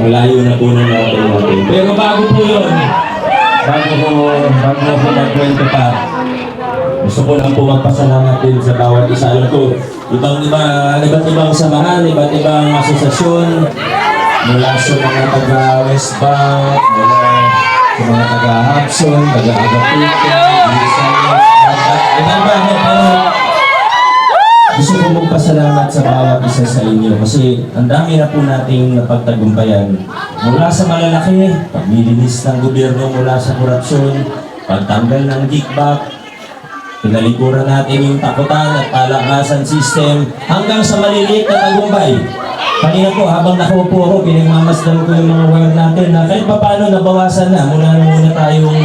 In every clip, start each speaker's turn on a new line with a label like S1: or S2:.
S1: Malayo na po na natin natin. Pero bago po yun, bago ko, bago ko magkwento pa, gusto ko lang po magpasalamat din sa bawat isa. Alam ko, ibang iba, iba't ibang samahan, iba't ibang asosasyon, mula sa mga taga West Bank, mula sa mga taga Hudson, taga Agapito, Visayas, iba ba, gusto ko magpasalamat sa bawat isa sa inyo kasi ang dami na po nating napagtagumpayan. Mula sa malalaki, paglilinis ng gobyerno mula sa korupsyon, pagtanggal ng kickback, pinalikuran natin yung takutan at palakasan system hanggang sa maliliit na tagumpay. Kanina po, habang nakaupo ako, pinagmamasdan ko yung mga word natin na kahit pa paano nabawasan na mula nung muna tayong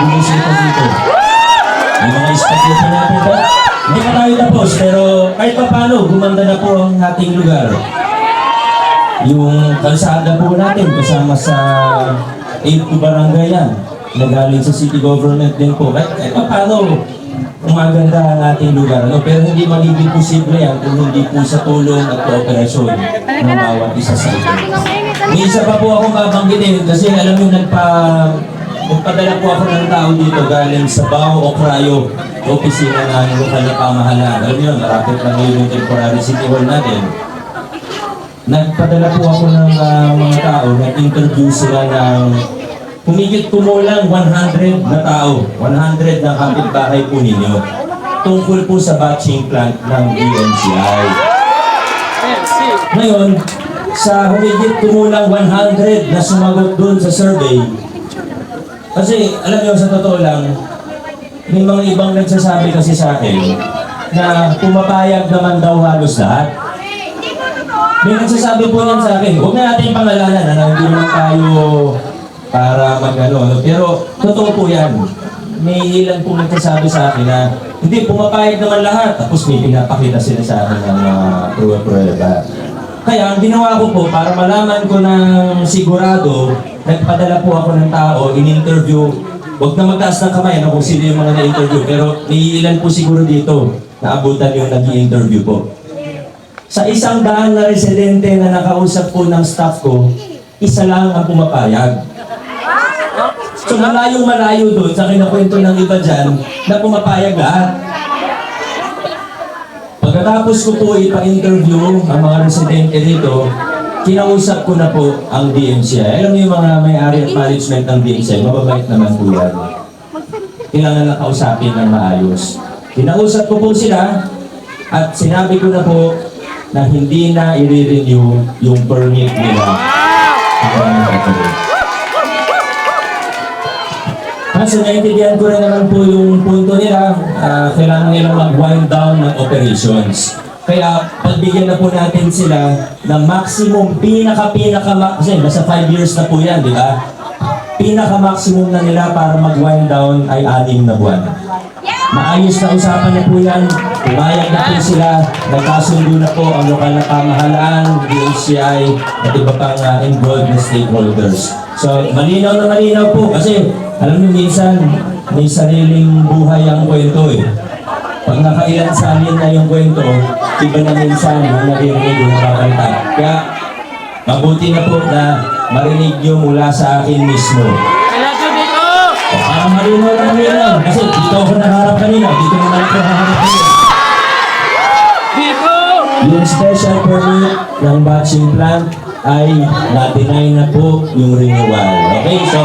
S1: bumisita dito. Yung mga espasyo pa natin ba? Hindi pa tayo tapos, pero kahit pa paano, gumanda na po ang ating lugar. Yung kalsada po natin kasama sa 8 to barangay yan, na sa city government din po. Kahit, kahit pa paano, umaganda ang ating lugar. No? Pero hindi magiging posible yan kung hindi po sa tulong at kooperasyon ng bawat isa sa. May isa pa po akong babanggitin kasi alam nyo, nagpa, nagpadala po ako ng tao dito galing sa Bao o Crayo, opisina ng lokal na pamahalaan. Alam nyo, marapit lang ngayon yung temporary city hall natin. Nagpadala po ako ng ah, mga tao, nag-interview sila ng humigit kumulang 100 na tao, 100 na kapitbahay po ninyo tungkol po sa batching plant ng DMCI. Ngayon, sa humigit kumulang 100 na sumagot doon sa survey, kasi alam niyo sa totoo lang, may mga ibang nagsasabi kasi sa akin na pumapayag naman daw halos lahat. May nagsasabi po yan sa akin, huwag na natin pangalanan, ano, hindi naman tayo para magano, ano. pero totoo po yan. May ilan po nagsasabi sa akin na hindi, pumapayag naman lahat, tapos may pinapakita sila sa akin ng mga pruwa-pruweba. Kaya ang ginawa ko po, para malaman ko ng sigurado, nagpadala po ako ng tao, in-interview, huwag na magtaas ng kamay ano, kung sino yung mga na-interview, pero may ilan po siguro dito na abutan yung nag-interview po. Sa isang daan na residente na nakausap po ng staff ko, isa lang ang pumapayag. So malayong malayo doon sa kinakwento ng iba dyan na pumapayag lahat. Pagkatapos ko po ipa-interview ang mga residente dito, kinausap ko na po ang DMCI. Alam niyo yung mga may-ari at management ng DMCI, mababait naman po yan. Kailangan na kausapin ng maayos. Kinausap ko po sila at sinabi ko na po na hindi na i-renew yung permit nila. Kaso naiintindihan ko rin naman po yung punto nila, ah, kailangan nilang mag-wind down ng operations. Kaya pagbigyan na po natin sila ng maximum, pinaka-pinaka, kasi nasa 5 years na po yan, di ba? Pinaka-maximum na nila para mag-wind down ay anim na buwan. Maayos na usapan na po yan. Pumayag na po sila. Nagkasundo na po ang lokal na pamahalaan, DHCI, at iba pang uh, involved na stakeholders. So, malinaw na malinaw po kasi alam niyo minsan, may sariling buhay ang kwento eh. Pag nakailan salin na yung kwento, iba na minsan ang naririnig yung babalita. Kaya, mabuti na po na marinig niyo mula sa akin mismo. Para malinaw na malinaw. Kasi dito ako naharap kanina. Dito naman ako naharap kanina. Yung special permit ng batching plant ay na-deny na po yung renewal. Okay, so,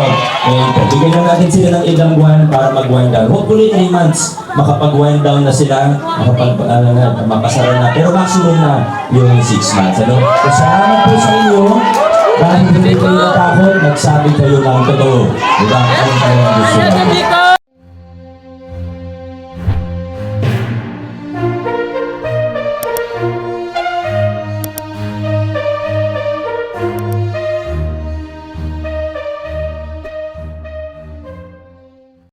S1: eh, bigyan na natin sila ng ilang buwan para mag-wind down. Hopefully, 3 months, makapag-wind down na sila, makapag, ano na, mapasara na. Pero maximum na yung 6 months. Ano? So, salamat po sa inyo. Dahil hindi kayo natakot, nagsabi kayo ng totoo. Diba? Ano kayo ang gusto.